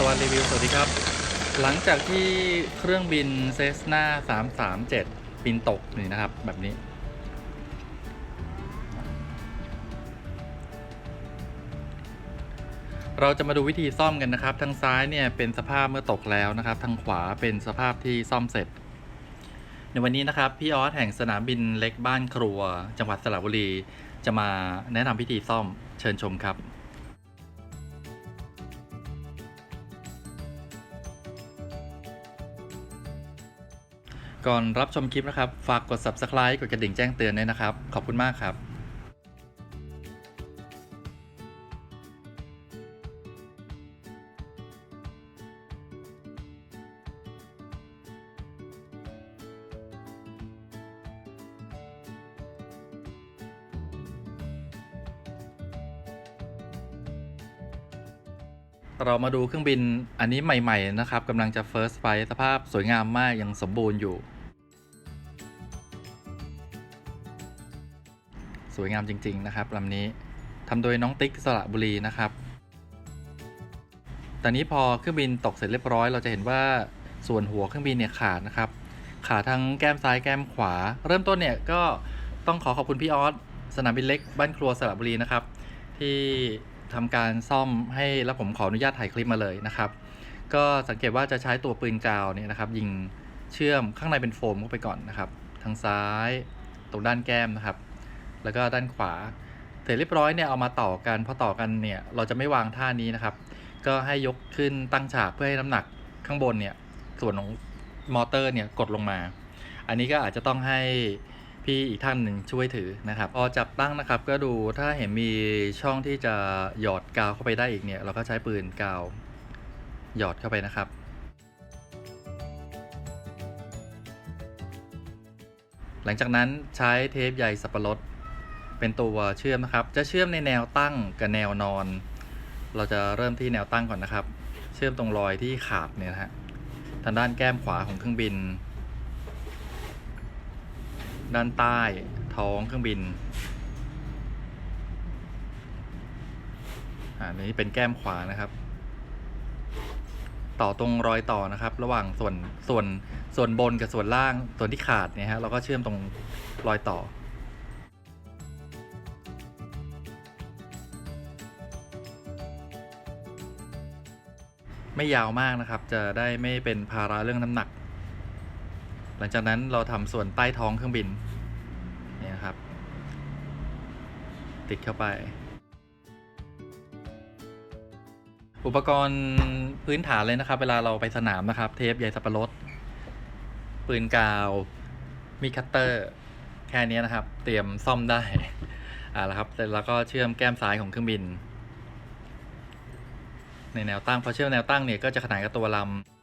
ตะวันรีวิว สวัสดีครับ หลังจากที่เครื่องบินเซสนา337 บินตกนี่นะครับ แบบนี้ เราจะมาดูวิธีซ่อมกันนะครับ ทางซ้ายเนี่ยเป็นสภาพเมื่อตกแล้วนะครับ ทางขวาเป็นสภาพที่ซ่อมเสร็จ ในวันนี้นะครับ พี่ออสแห่งสนามบินเล็กบ้านครัว จังหวัดสระบุรี จะมาแนะนำพิธีซ่อมเชิญชมครับ ก่อนรับชมคลิปนะครับ ฝากกด subscribe กดกระดิ่งแจ้งเตือนด้วยนะครับ ขอบคุณมากครับ เรามาดูเครื่องบินอันนี้ใหม่ ๆ นะครับกำลังจะ first flight สภาพสวยงามมากยังสมบูรณ์อยู่ สวยงามจริง ๆ นะครับลำนี้ทำโดยน้องติ๊กสระบุรีนะครับตอนนี้พอเครื่องบินตกเสร็จเรียบร้อย เราจะเห็นว่าส่วนหัวเครื่องบินเนี่ยขาดนะครับ ขาดทั้งแก้มซ้ายแก้มขวา เริ่มต้นเนี่ยก็ต้องขอขอบคุณพี่ออสสนามบินเล็กบ้านครัวสระบุรีนะครับ ที่ ทำการซ่อมให้แล้วผมขออนุญาตถ่ายคลิปมาเลยนะครับ ก็สังเกตว่าจะใช้ตัวปืนกาวเนี่ยนะครับ ยิงเชื่อมข้างในเป็นโฟมเข้าไปก่อนนะครับ ทางซ้ายตรงด้านแก้มนะครับ แล้วก็ด้านขวาเสร็จเรียบร้อยเนี่ยเอามาต่อกันพอต่อกันเนี่ยเราจะไม่วางท่านี้นะครับ ก็ให้ยกขึ้นตั้งฉากเพื่อให้น้ำหนักข้างบนเนี่ยส่วนของมอเตอร์เนี่ยกดลงมา อันนี้ก็อาจจะต้องให้ พี่อีกท่านหนึ่งช่วยถือนะครับพอจับตั้งนะครับก็ดูถ้าเห็นมีช่องที่จะหยอดกาวเข้าไปได้อีกเนี่ย เราก็ใช้ปืนกาวหยอดเข้าไปนะครับ หลังจากนั้นใช้เทปใยสับปะรดเป็นตัวเชื่อมนะครับ จะเชื่อมในแนวตั้งกับแนวนอน เราจะเริ่มที่แนวตั้งก่อนนะครับ เชื่อมตรงรอยที่ขาดเนี่ยนะฮะทางด้านแก้มขวาของเครื่องบิน ด้านใต้ท้องเครื่องบินอ่านี้เป็นแก้มขวานะครับ ต่อตรงรอยต่อนะครับ ระหว่างส่วนส่วนส่วนบนกับส่วนล่างส่วนที่ขาดเนี่ยฮะเราก็เชื่อมตรงรอยต่อไม่ยาวมากนะครับ จะได้ไม่เป็นภาระเรื่องน้ำหนัก หลังจากนั้นเราทำส่วนใต้ท้องเครื่องบินนี่นะครับ ติดเข้าไป อุปกรณ์พื้นฐานเลยนะครับ เวลาเราไปสนามนะครับ เทปใยสับปะรด ปืนกาว มีคัตเตอร์ แค่นี้นะครับ เตรียมซ่อมได้อ่าแล้วครับเสร็จแล้วก็เชื่อมแก้มซ้ายของเครื่องบิน ในแนวตั้งพอเชื่อมแนวตั้งเนี่ยก็จะขนานกับตัวลำ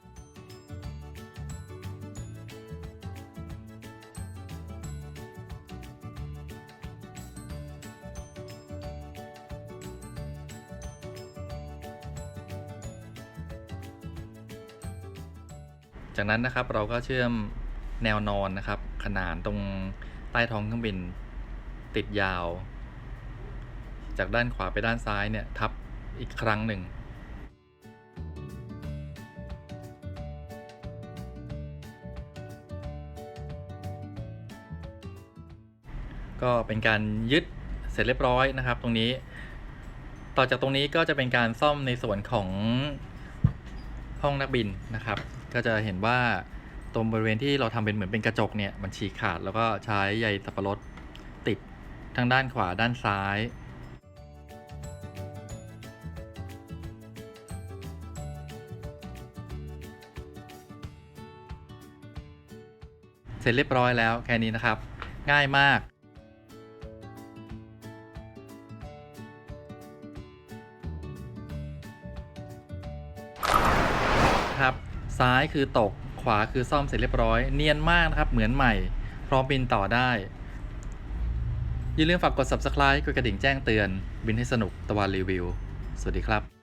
จากนั้นนะครับเราก็เชื่อมแนวนอนนะครับ ขนานตรงใต้ท้องเครื่องบินติดยาว จากด้านขวาไปด้านซ้ายเนี่ยทับอีกครั้งหนึ่งก็เป็นการยึดเสร็จเรียบร้อยนะครับ ตรงนี้ ต่อจากตรงนี้ก็จะเป็นการซ่อมในส่วนของห้องนักบินนะครับ ก็จะเห็นว่าตรงบริเวณที่เราทำเป็นเหมือนเป็นกระจกเนี่ยมันฉีกขาดแล้วก็ใช้ใยสับปะรดติดทั้งด้านขวาด้านซ้ายเสร็จเรียบร้อยแล้วแค่นี้นะครับ ง่ายมาก ครับ ซ้ายคือตก ขวาคือซ่อมเสร็จเรียบร้อย เนียนมากนะครับ เหมือนใหม่ พร้อมบินต่อได้ อย่าลืมฝากกด subscribe กดกระดิ่งแจ้งเตือน บินให้สนุกตะวันรีวิว สวัสดีครับ